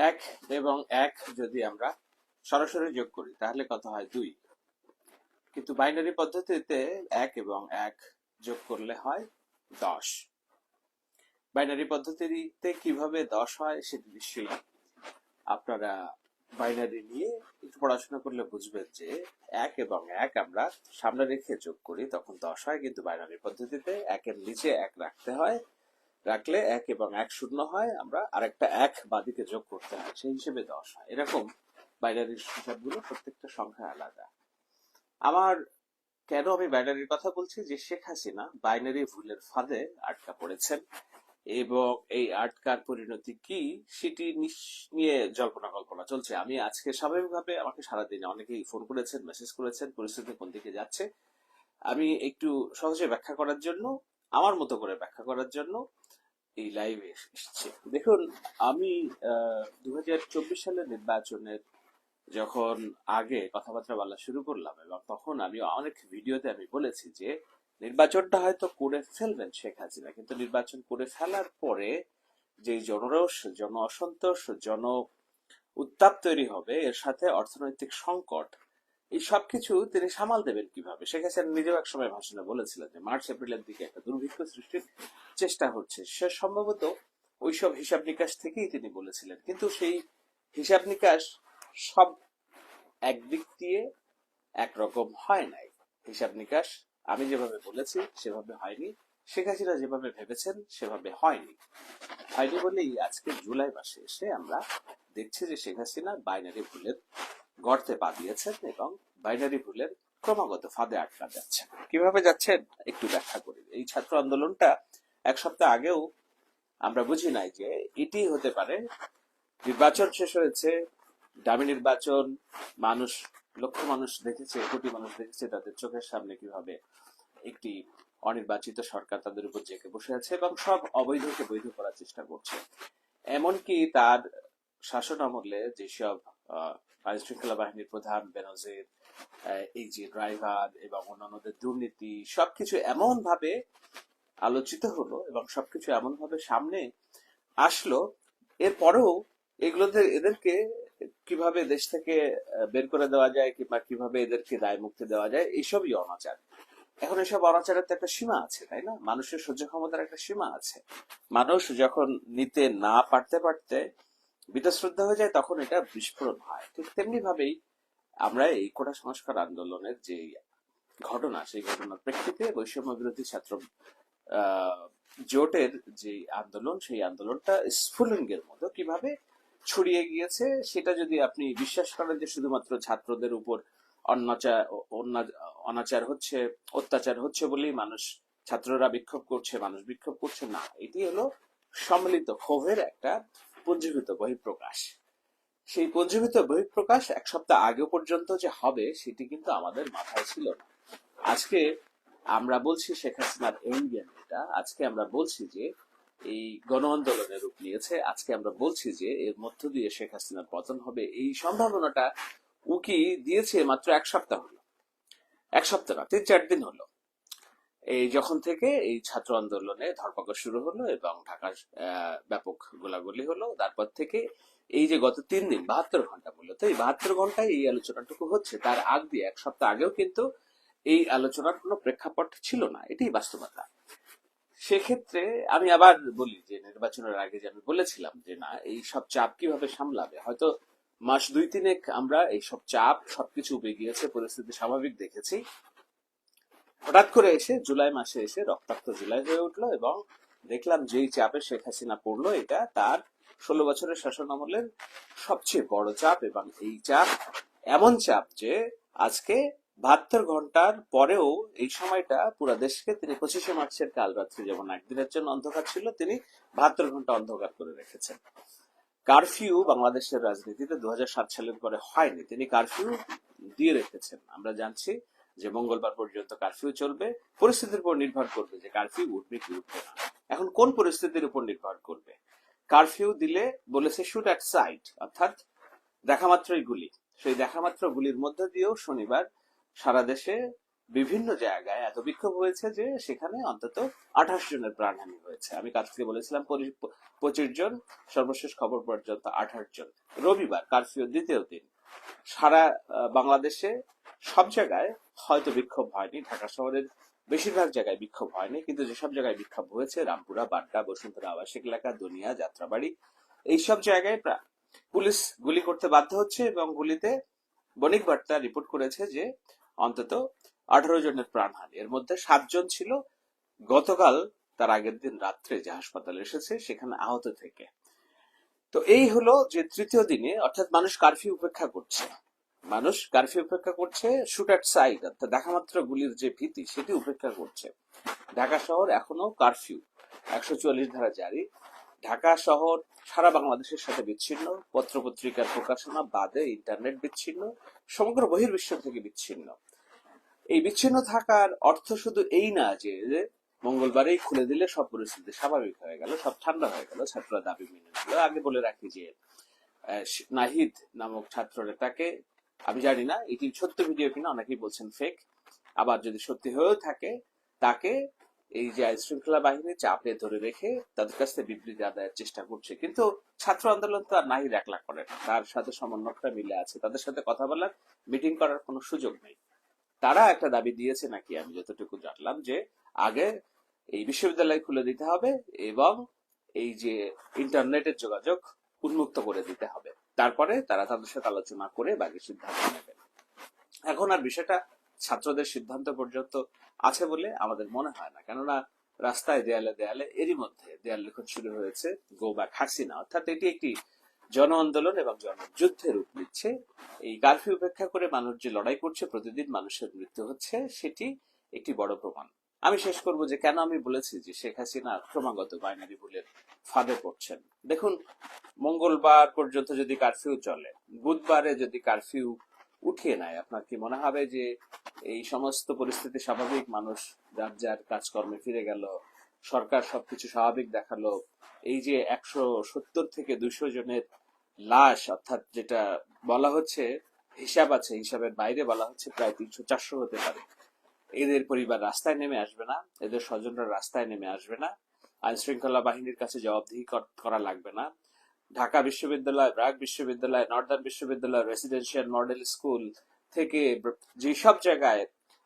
এক এবং এক যদি আমরা সরাসরি যোগ করি, তাহলে কত হয় দুই। কিন্তু বাইনারি পদ্ধতিতে এক এবং এক যোগ করলে হয় দশ। বাইনারি পদ্ধতিতে কীভাবে দশ হয় সেটি নিশ্চয়ই আপনারা বাইনারি নিয়ে একটু পড়াশোনা করলে বুঝবেন যে এক এবং এক আমরা সামনে রেখে যোগ করি, তখন দশ হয়। কিন্তু বাইনারি পদ্ধতিতে একের নিচে এক রাখতে হয়। রাখলে এক এবং এক শূন্য হয়, আমরা আরেকটা এক বাদিকে যোগ করতে হয়, সেই হিসেবে দশ হয়। এরকম বাইনারির হিসাবগুলো প্রত্যেকটা সংখ্যা আলাদা। আমার কেন আমি বাইনারির কথা বলছি? যে শেখ হাসিনা বাইনারি ভুলের ফাঁদে আটকা পড়েছেন এবং এই আটকার পরিণতি কি সেটি নিয়ে জল্পনা কল্পনা চলছে। আমি আজকে স্বাভাবিকভাবে আমাকে সারাদিনে অনেকেই ফোন করেছেন মেসেজ করেছেন, পরিস্থিতি কোন দিকে যাচ্ছে। আমি একটু সহজে ব্যাখ্যা করার জন্য, আমার মতো করে ব্যাখ্যা করার জন্য এই লাইভে এসেছি। দেখুন, আমি দু সালের নির্বাচনের যখন আগে কথাবার্তা বলা শুরু করলাম এবং তখন আমি অনেক ভিডিওতে আমি বলেছি যে, নির্বাচনটা হয়তো করে ফেলবেন শেখ হাসিনা, কিন্তু নির্বাচন করে ফেলার পরে যে জনরোষ, জন অসন্তোষ, জন উত্তাপ তৈরি হবে, এর সাথে অর্থনৈতিক সংকট এই সবকিছু তিনি সামাল দেবেন কীভাবে? শেখ হাসিনা নিজেও এক সময় ভাষণে বলেছিলেন যে মার্চ, এপ্রিলের দিকে একটা দুর্ভিক্ষ সৃষ্টির চেষ্টা হচ্ছে। সে সম্ভবত ওইসব হিসাব নিকাশ থেকেই তিনি বলেছিলেন। কিন্তু সেই হিসাব নিকাশ সব একদিক দিয়ে একরকম হয় নাই। হিসাব নিকাশ আমি যেভাবে বলেছি, সেভাবে হয়নি। শেখ হাসিনা যেভাবে ভেবেছেন, সেভাবে হয়নি। হয়নি বলেই আজকে জুলাই মাসে এসে আমরা দেখছি যে শেখ হাসিনা বাইনারি ভুলের গর্তে পা দিয়েছেন এবং বাইনারি ভুলের ক্রমাগত ফাঁদে আটকা যাচ্ছেন। কীভাবে যাচ্ছেন? একটু ব্যাখ্যা করি। এই ছাত্র আন্দোলনটা এক সপ্তাহ আগেও আমরা বুঝি নাই যে এটি হতে পারে নির্বাচন শেষ হয়েছে, দামি নির্বাচন, মানুষ, লক্ষ মানুষ দেখেছে, কোটি মানুষ দেখেছে তাদের চোখের সামনে কীভাবে একটি অনির্বাচিত সরকার তাদের উপর জেঁকে বসে আছে এবং সব অবৈধকে বৈধ করার চেষ্টা করছে। এমনকি তার শাসন আমলে যেসব আইন শৃঙ্খলা বাহিনীর প্রধান বেনজির এই যে ড্রাইভার এবং অন্যান্যদের দুর্নীতি, সবকিছু এমন ভাবে আলোচিত হলো এবং সবকিছু এমন ভাবে সামনে আসলো। এরপরেও এগুলোতে এদেরকে কীভাবে দেশ থেকে বের করে দেওয়া যায় কিংবা কীভাবে এদেরকে দায় মুক্তি দেওয়া যায় এইসবই অনাচার। এখন এসব অনাচারের তো একটা সীমা আছে, তাই না? মানুষের সহ্য ক্ষমতার একটা সীমা আছে। মানুষ যখন নিতে না পারতে পারতে বিতশ্রদ্ধা হয়ে যায়, তখন এটা বিস্ফোরণ হয়। ঠিক তেমনি ভাবেই আমরা এই কোটা সংস্কার আন্দোলনের যে ঘটনা, সেই ঘটনার প্রেক্ষিতে বৈষম্য বিরোধী ছাত্র জোটের যে আন্দোলন, সেই আন্দোলনটা স্ফুলিঙ্গের মতো কীভাবে ছড়িয়ে গিয়েছে, সেটা যদি আপনি বিশ্বাস করেন যে শুধুমাত্র ছাত্রদের উপর অন্যাচার অনাচার হচ্ছে, অত্যাচার হচ্ছে বলেই মানুষ, ছাত্ররা বিক্ষোভ করছে, মানুষ বিক্ষোভ করছে, না। এটি হলো সম্মিলিত ক্ষোভের একটা পুঞ্জীভূত বহিঃপ্রকাশ। সেই পুঞ্জীভূত বহিঃপ্রকাশ এক সপ্তাহ আগে পর্যন্ত যে হবে, সেটি কিন্তু আমাদের মাথায় ছিল না। আজকে আমরা বলছি শেখ হাসিনার এন্ডিয়ান এটা। আজকে আমরা বলছি যে এই গণ আন্দোলনের রূপ নিয়েছে। আজকে আমরা বলছি যে এর মধ্য দিয়ে শেখ হাসিনার পতন হবে। এই সম্ভাবনাটা উকি দিয়েছে মাত্র এক সপ্তাহ হলো। এক সপ্তাহ না, তিন চার দিন হলো। এই যখন থেকে এই ছাত্র আন্দোলনে ধরপাকড় শুরু হলো এবং ঢাকার ব্যাপক গোলাগুলি হলো, তারপর থেকে এই যে গত তিন দিন, বাহাত্তর ঘণ্টা মূলত, এই বাহাত্তর ঘন্টায় এই আলোচনাটুকু হচ্ছে। তার আগ দিয়ে এক সপ্তাহ আগেও কিন্তু এই আলোচনার কোনো প্রেক্ষাপট ছিল না, এটাই বাস্তবতা। সেক্ষেত্রে আমি আবার বলি যে নির্বাচনের আগে যে আমি বলেছিলাম যে না, এই সব চাপ কীভাবে সামলাবে? হয়তো মাস দুই তিনেক আমরা এই সব চাপ, সবকিছু উবে গিয়েছে, পরিস্থিতি স্বাভাবিক দেখেছি। হঠাৎ করে এসে জুলাই মাসে এসে রক্তাক্ত জুলাই হয়ে উঠল এবং দেখলাম যেই চাপে শেখ হাসিনা পড়ল, এটা তার ষোলো বছরের শাসন আমলের সবচেয়ে বড় চাপ এবং এই চাপ এমন চাপ যে আজকে বাহাত্তর ঘণ্টার পরেও এই সময়টা পুরো দেশকে তিনি পঁচিশে মার্চের কাল রাত্রি যেমন একদিনের জন্য অন্ধকার ছিল, তিনি বাহাত্তর ঘণ্টা অন্ধকার করে রেখেছেন। কারফিউ বাংলাদেশের রাজনীতিতে দু হাজার সাত সালের পরে হয়নি, তিনি কারফিউ দিয়ে রেখেছেন। আমরা জানছি যে মঙ্গলবার পর্যন্ত কারফিউ চলবে, পরিস্থিতির উপর নির্ভর করবে যে কারফিউ উঠবে কি উঠবে না। এখন কোন পরিস্থিতির উপর নির্ভর করবে? কারফিউ দিলে বলেছে শুট অ্যাট সাইট অর্থাৎ দেখা মাত্রই গুলি। সেই দেখা মাত্র গুলির মধ্যে দিয়েও শনিবার সারা দেশে বিভিন্ন জায়গায় এত বিক্ষোভ হয়েছে যে সেখানে অন্তত আঠাশ জনের প্রাণহানি হয়েছে। আমি কাছকে বলেছিলাম পঁচিশ জন, সর্বশেষ খবর পর্যন্ত আঠাশ জন। রবিবার কারফিউ দ্বিতীয় দিন। সারা বাংলাদেশে সব জায়গায় হয়তো বিক্ষোভ হয়নি, ঢাকা শহরের বেশিরভাগ জায়গায় বিক্ষোভ হয়নি, কিন্তু যেসব জায়গায় বিক্ষোভ হয়েছে, রামপুরা, বাড্ডা, বসুন্ধরা, আবাসিক এলাকা, দুনিয়া, যাত্রাবাড়ি, এইসব জায়গায় পুলিশ গুলি করতে বাধ্য হচ্ছে এবং গুলিতে বণিক বার্তা রিপোর্ট করেছে যে অন্তত আঠারো জনের প্রাণহানি এর মধ্যে সাতজন ছিল। গতকাল তার আগের দিন রাত্রে যে হাসপাতালে এসেছে, সেখানে আহত থেকে। তো এই হলো যে তৃতীয় দিনে, অর্থাৎ মানুষ কারফিউ উপেক্ষা করছে। মানুষ কারফিউ উপেক্ষা করছে শুট অ্যাট সাইড অর্থাৎ দেখা মাত্র গুলির যে ভীতি, সেটি উপেক্ষা করছে। ঢাকা শহর এখনও কারফিউ একশো চুয়াল্লিশ ধারা জারি। ঢাকা শহর সারা বাংলাদেশের সাথে বিচ্ছিন্ন, পত্রপত্রিকার প্রকাশনা বাদে ইন্টারনেট বিচ্ছিন্ন, সমগ্র বহির্বিশ্ব থেকে বিচ্ছিন্ন। এই বিচ্ছিন্ন থাকার অর্থ শুধু এই না যে, মঙ্গলবারেই খুলে দিলে সব পরিস্থিতি স্বাভাবিক হয়ে গেল, সব ঠান্ডা হয়ে গেল, ছাত্ররা দাবি মেনে নিল। আগে বলে রাখি যে নাহিদ নামক ছাত্র নেতাকে আমি জানি না, এটি সত্য ভিডিও কিনা, অনেকেই বলছেন ফেক আবার যদি সত্যি হয়েও থাকে, তাকে এই যে আইন শৃঙ্খলা বাহিনী চাপে ধরে রেখে তাদের কাছ থেকে বিবৃতি আদায়ের চেষ্টা করছে। কিন্তু ছাত্র আন্দোলন তো আর নাহিদ একলা করে তার সাথে সমন্বয়করা মিলে আছে, তাদের সাথে কথা বলার মিটিং করার কোনো সুযোগ নেই। তারা একটা দাবি দিয়েছে নাকি, আমি যতটুকু জানলাম, যে আগে এই বিশ্ববিদ্যালয় খুলে দিতে হবে এবং এই যে ইন্টারনেটের যোগাযোগ উন্মুক্ত করে দিতে হবে। তারপরে তারা তাদের সাথে আলোচনা করে বাকি সিদ্ধান্ত নেবে। এখন আর বিষয়টা ছাত্রদের সিদ্ধান্ত পর্যন্ত আছে বলে আমাদের মনে হয় না। কেননা রাস্তায় দেয়ালে দেয়ালে, এরই মধ্যে দেয়াল লিখন শুরু হয়েছে, গো ব্যাক হাসিনা অর্থাৎ এটি একটি জন আন্দোলন এবং জনযুদ্ধের রূপ নিচ্ছে। এই কারফিউ উপেক্ষা করে মানুষ যে লড়াই করছে, প্রতিদিন মানুষের মৃত্যু হচ্ছে, সেটি একটি বড় প্রমাণ। আমি শেষ করব যে কেন আমি বলেছি যে শেখ হাসিনা ক্রমাগত বাইনারি ভুলের ফাঁদে পড়ছেন। দেখুন, মঙ্গলবার পর্যন্ত যদি কারফিউ চলে, বুধবারে যদি কারফিউ উঠিয়ে নেয়, আপনার কি মনে হবে যে এই সমস্ত পরিস্থিতি স্বাভাবিক? মানুষ যার যার কাজকর্মে ফিরে গেল, সরকার সবকিছু স্বাভাবিক দেখাল। এই যে একশো সত্তর থেকে দুশো জনের লাশ, অর্থাৎ যেটা বলা হচ্ছে, হিসাব আছে, হিসাবের বাইরে বলা হচ্ছে প্রায় তিনশো চারশো হতে পারে। এদের পরিবার রাস্তায় নেমে আসবে না, এদের স্বজনরা রাস্তায় নেমে আসবে না আইন শৃঙ্খলা বাহিনীর কাছে জবাবদিহি করা লাগবে না। ঢাকা বিশ্ববিদ্যালয়, ব্রাক বিশ্ববিদ্যালয়, নর্দার্ন বিশ্ববিদ্যালয়, রেসিডেন্সিয়াল মডেল স্কুল থেকে যেসব জায়গায়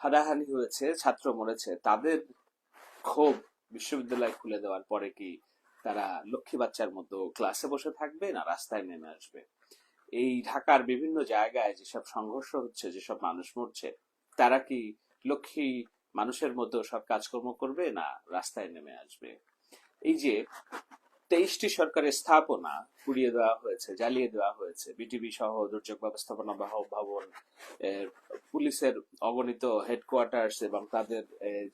হানাহানি হয়েছে, ছাত্র মরেছে, তাদের ক্ষোভ বিশ্ববিদ্যালয় খুলে দেওয়ার পরে কি তারা লক্ষ্মী বাচ্চার মতো ক্লাসে বসে থাকবে না রাস্তায় নেমে আসবে? এই ঢাকার বিভিন্ন জায়গায় যেসব সংঘর্ষ হচ্ছে, যেসব মানুষ মরছে, তারা কি লক্ষ্মী মানুষের মতো সব কাজকর্ম করবে না রাস্তায় নেমে আসবে? এই যে তেইশটি সরকারের স্থাপনা পুড়িয়ে দেওয়া হয়েছে, জ্বালিয়ে দেওয়া হয়েছে বিটিভি সহ দুর্যোগ ব্যবস্থাপনা ভবন পুলিশের অগণিত হেডকোয়ার্টার্স এবং তাদের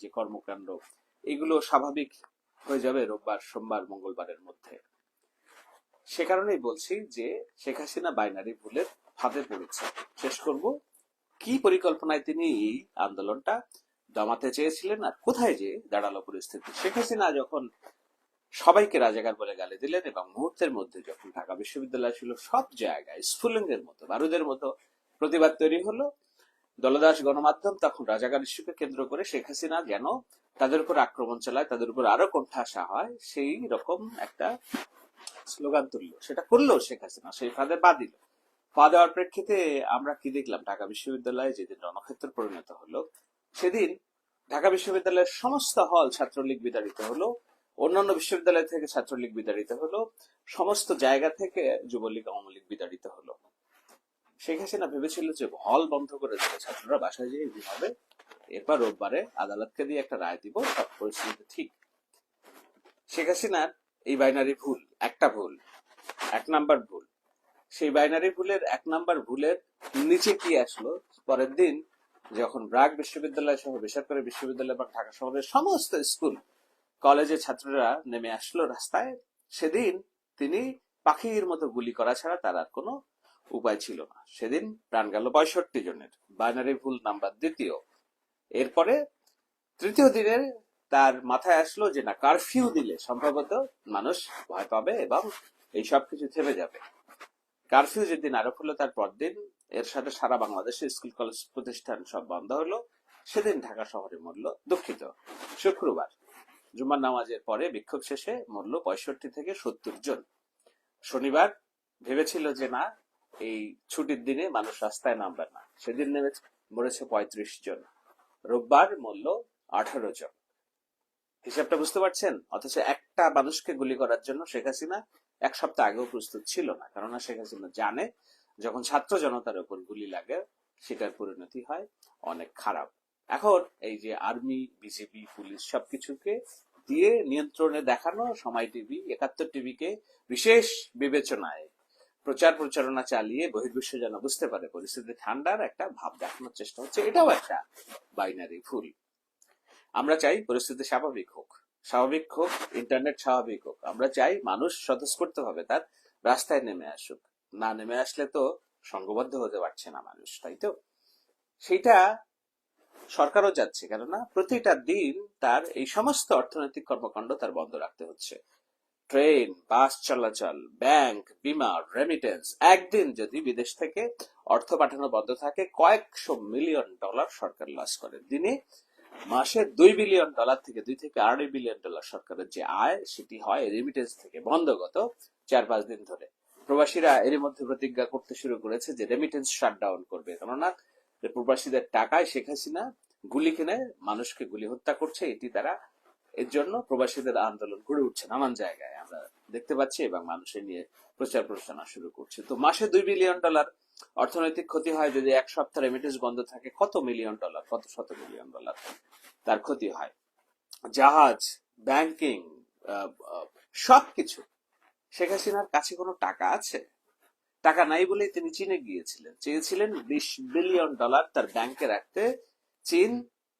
যে কর্মকাণ্ড, এগুলো স্বাভাবিক হয়ে যাবে রোববার, সোমবার, মঙ্গলবারের মধ্যে। সে কারণেই বলছি যে শেখ হাসিনা বাইনারি ভুলের ফাঁদে পড়েছে। শেষ করব কি পরিকল্পনায় তিনি এই আন্দোলনটা দমাতে চেয়েছিলেন আর কোথায় যে দাঁড়াল পরিস্থিতি? শেখ হাসিনা যখন সবাইকে রাজাকার বলে গালি দিলেন এবং মুহূর্তের মধ্যে যখন ঢাকা বিশ্ববিদ্যালয় ছিল, সব জায়গায় স্ফুলিঙ্গের মতো, বারুদের মতো প্রতিবাদ তৈরি হলো। দলদাস গণমাধ্যম তখন রাজাকার ইস্যুকে কেন্দ্র করে শেখ হাসিনা যেন তাদের উপর আক্রমণ চালায়, তাদের উপর আরও কণ্ঠাসা হয়, সেই রকম একটা স্লোগান তুললো। সেটা করল শেখ হাসিনা, সেই ফাঁদে পা দিল। পা দেওয়ার প্রেক্ষিতে আমরা কি দেখলাম? ঢাকা বিশ্ববিদ্যালয়ে যেদিন রণক্ষেত্র পরিণত হলো, সেদিন ঢাকা বিশ্ববিদ্যালয়ের সমস্ত হল ছাত্রলীগ বিতাড়িত হলো, অন্যান্য বিশ্ববিদ্যালয় থেকে ছাত্রলীগ বিতাড়িত হলো, সমস্ত জায়গা থেকে যুবলীগ, আওয়ামী লীগ বিতাড়িত হলো। শেখ হাসিনা ভেবেছিল যে হল বন্ধ করে দেবে, ছাত্ররা বাসায় যেয়ে ঘুমাবে এরপর রোববারে আদালতকে দিয়ে একটা রায় দিব, সব পরিস্থিতি ঠিক। শেখ হাসিনার এই বাইনারি ভুল, একটা ভুল, এক নাম্বার ভুল সেই বাইনারি ভুলের এক নাম্বার ভুলের নিচে কি আসলো? পরের দিন যখন ব্রাক বিশ্ববিদ্যালয় সহ বেসরকারি বিশ্ববিদ্যালয় এবং ঢাকা শহরের সমস্ত স্কুল, কলেজের ছাত্ররা নেমে আসলো রাস্তায়। সেদিন তিনি পাখির মতো গুলি করা ছাড়া তার আর কোনো উপায় ছিল না। সেদিন প্রাণ গেল পঁয়ষট্টি জনের। বাইনারি ভুল নাম্বার দ্বিতীয়। এরপরে তৃতীয় দিনের তার মাথায় আসলো যে না কারফিউ দিলে সম্ভবত মানুষ ভয় পাবে এবং এই সব কিছু থেমে যাবে। কারফিউ যেদিন আরোপ হলো, তার পরদিন এর সাথে সারা বাংলাদেশের স্কুল, কলেজ প্রতিষ্ঠান সব বন্ধ হলো। সেদিন ঢাকা শহরে মরল দুঃখিত। শুক্রবার জুমার নামাজের পরে বিক্ষোভ শেষে মরল পঁয়ষট্টি থেকে সত্তর জন। শনিবার ভেবেছিল যে না, এই ছুটির দিনে মানুষ রাস্তায় নামবে না। সেদিন নেমে মরেছে পঁয়ত্রিশ জন। রোববার মরল আঠারো জন। হিসাবটা বুঝতে পারছেন? অথচ একটা মানুষকে গুলি করার জন্য শেখ হাসিনা এক সপ্তাহ আগেও প্রস্তুত ছিল না। কেননা শেখ হাসিনা জানে, যখন ছাত্র জনতার উপর গুলি লাগে, সেটার পরিণতি হয় অনেক খারাপ। এখন এই যে আর্মি বিজেপি পুলিশ সবকিছুকে দিয়ে নিয়ন্ত্রণে দেখানো, সময় টিভি, একাত্তর টিভিকে বিশেষ বিবেচনায় প্রচার প্রচারণা চালিয়ে বহির্বিশ্ব যেন বুঝতে পারে, পরিস্থিতি ঠান্ডার একটা ভাব দেখানোর চেষ্টা হচ্ছে। এটাও একটা বাইনারি ভুল। আমরা চাই পরিস্থিতি স্বাভাবিক হোক। স্বাভাবিক হোক ইন্টারনেট স্বাভাবিক হোক, আমরা চাই মানুষ স্বতঃস্ফূর্ত ভাবে তার রাস্তায় নেমে আসুক। না নেমে আসলে তো সংঘবদ্ধ হতে পারছে না মানুষ, তাই তো? সেটা সরকারও যাচ্ছে কেননা প্রতিটা দিন তার এই সমস্ত অর্থনৈতিক কর্মকাণ্ড তার বন্ধ রাখতে হচ্ছে। ট্রেন, বাস চলাচল, ব্যাংক, বিমা রেমিটেন্স একদিন যদি বিদেশ থেকে অর্থ পাঠানো বন্ধ থাকে, কয়েকশো মিলিয়ন ডলার সরকার লস করে। দিনে মাসে দুই বিলিয়ন ডলার থেকে দুই থেকে আড়াই বিলিয়ন ডলার সরকারের যে আয়, সেটি হয় রেমিটেন্স থেকে বন্ধগত চার পাঁচ দিন ধরে। প্রবাসীরা এরই মধ্যে প্রতিজ্ঞা করতে শুরু করেছে যে রেমিটেন্স শাটডাউন করবে। কেননা প্রবাসীদের টাকায় শেখ হাসিনা গুলি কিনে মানুষকে গুলি হত্যা করছে, এটি তারা এর জন্য প্রবাসীদের আন্দোলন গড়ে উঠছে নানান জায়গায়। আমরা দেখতে পাচ্ছি এবং মানুষের নিয়ে প্রচার প্রচারণা শুরু করছে। তো মাসে দুই বিলিয়ন ডলার অর্থনৈতিক ক্ষতি হয় যদি এক সপ্তাহ রেমিটেন্স বন্ধ থাকে, কত মিলিয়ন ডলার কত শত মিলিয়ন ডলার তার ক্ষতি হয়? জাহাজ ব্যাংকিং সবকিছু। শেখ হাসিনার কাছে কোনো টাকা আছে? টাকা নাই বলেই তিনি চীনে গিয়েছিলেন। চেয়েছিলেন বিশ বিলিয়ন ডলার তার ব্যাংকে রাখতে। চীন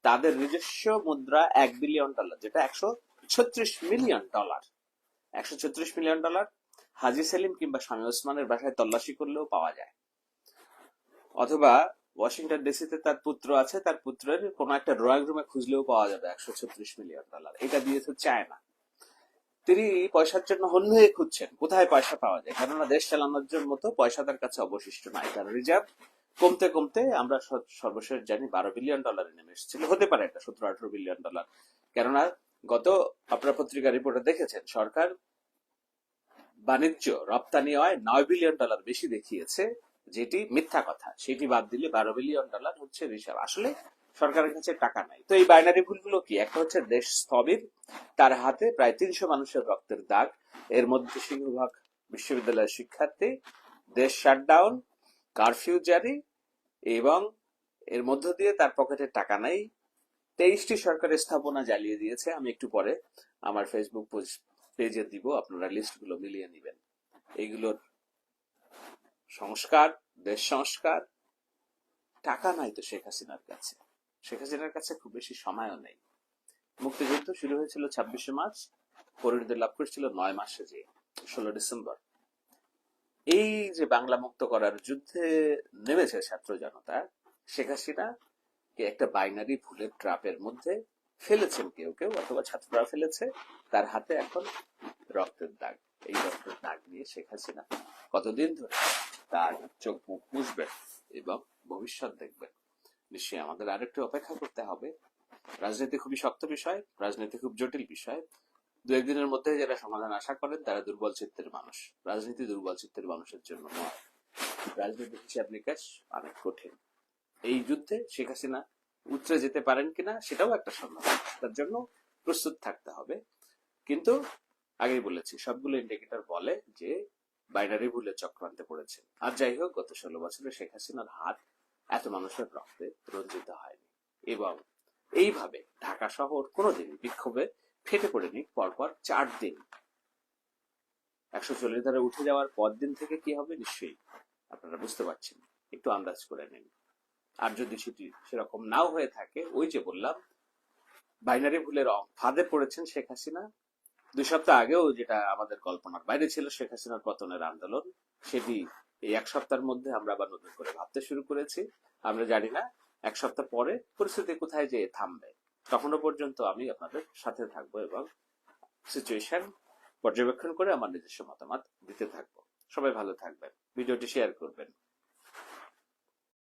তাদের নিজস্ব মুদ্রা এক বিলিয়ন ডলার যেটা একশো ছত্রিশ মিলিয়ন ডলার একশো ছত্রিশ মিলিয়ন ডলার হাজি সেলিম কিংবা স্বামী ওসমানের বাসায় তল্লাশি করলেও পাওয়া যায়। অথবা ওয়াশিংটন ডিসিতে তার পুত্র আছে, তার পুত্রের কোন একটা ড্রয়িং রুমে খুঁজলেও পাওয়া যাবে একশো ছত্রিশ মিলিয়ন ডলার এটা দিয়েছে চায়না তিনি পয়সার জন্য হন্য হয়ে খুঁজছেন, কোথায় পয়সা পাওয়া যায়? কেননা দেশ চালানোর জন্য মতো পয়সা তার কাছে অবশিষ্ট নাই। তার রিজার্ভ কমতে কমতে আমরা সর্বশেষ জানি বারো বিলিয়ন ডলারে নেমে এসেছিল। হতে পারে এটা সতেরো আঠারো বিলিয়ন ডলার কেননা গত আপনার পত্রিকা রিপোর্টে দেখেছেন, সরকার বাণিজ্য, রপ্তানি হয় নয় বিলিয়ন ডলার বেশি দেখিয়েছে। যেটি মিথ্যা কথা, সেটি বাদ দিলে বারো বিলিয়ন ডলার হচ্ছে রিসার্ভ। আসলে সরকারের কাছে টাকা নাই। তো এই বাইনারি ভুলগুলো কি? একটা হচ্ছে দেশ স্থবির, তার হাতে প্রায় তিনশো মানুষের রক্তের দাগ। এর মধ্যে সিংহভাগ বিশ্ববিদ্যালয়ের শিক্ষার্থী, দেশ শাটডাউন কারফিউ জারি এবং এর মধ্য দিয়ে তার পকেটে টাকা নাই। তেইশটি সরকারের স্থাপনা জ্বালিয়ে দিয়েছে। আমি একটু পরে আমার ফেসবুক পেজে দিব, আপনারা লিস্টগুলো মিলিয়ে নেবেন। এইগুলোর সংস্কার, দেশ সংস্কার, টাকা নাই তো শেখ হাসিনার কাছে। শেখ হাসিনার কাছে খুব বেশি সময়ও নেই। মুক্তিযুদ্ধ শুরু হয়েছিল ছাব্বিশে মার্চ পরিণতি লাভ করেছিল নয় মাসে যে, ষোলো ডিসেম্বর। এই যে বাংলা মুক্ত করার যুদ্ধে নেমেছে ছাত্র জনতা, শেখ হাসিনা কে একটা বাইনারি ভুলের ট্রাপের মধ্যে ফেলেছেন কেউ কেউ, অথবা ছাত্ররা ফেলেছে, তার হাতে এখন রক্তের দাগ। এই রক্তের দাগ নিয়ে শেখ হাসিনা কতদিন ধরে তার চোখ, মুখ মুছবেন এবং ভবিষ্যৎ দেখবেন নিশ্চয়ই আমাদের আরেকটু অপেক্ষা করতে হবে। রাজনীতি খুবই শক্ত বিষয়, রাজনীতি খুব জটিল বিষয়। দু একদিনের মধ্যে যারা সমাধান আশা করেন, তারা দুর্বল চিত্তের মানুষ। রাজনীতি দুর্বল চিত্তের মানুষের জন্য নয়। রাজনীতির হিসাব নিকাশ অনেক কঠিন। এই যুদ্ধে শেখ হাসিনা উতরে যেতে পারেন কিনা, সেটাও একটা সম্ভাবনা তার জন্য প্রস্তুত থাকতে হবে। কিন্তু আগেই বলেছি, সবগুলো ইন্ডিকেটর বলে যে বাইনারি ভুলে চক্রান্তে পড়েছেন। আর যাই হোক, গত ষোলো বছরে শেখ হাসিনার হাত এত মানুষের রক্তে রঞ্জিত হয়নি। এবং এইভাবে ঢাকা শহর কোনোদিন বিক্ষোভে ফেটে পড়েনি, পরপর চার দিন। একশো চল্লিশ ধারে উঠে যাওয়ার পর দিন থেকে কি হবে নিশ্চয়ই আপনারা বুঝতে পারছেন একটু আন্দাজ করে নিন। আর যদি সেটি সেরকম নাও হয়ে থাকে, ওই যে বললাম, বাইনারি ভুলের ফাঁদে পড়েছেন শেখ হাসিনা দুই সপ্তাহ আগেও যেটা আমাদের কল্পনার বাইরে ছিল, শেখ হাসিনার পতনের আন্দোলন, সেটি এই এক সপ্তাহের মধ্যে আমরা আবার নতুন করে ভাবতে শুরু করেছি। আমরা জানি না এক সপ্তাহ পরে পরিস্থিতি কোথায় যেয়ে থামবে। তখনও পর্যন্ত আমি আপনাদের সাথে থাকব এবং সিচুয়েশন পর্যবেক্ষণ করে আমার নিজস্ব মতামত দিতে থাকব। সবাই ভালো থাকবেন। ভিডিওটি শেয়ার করবেন।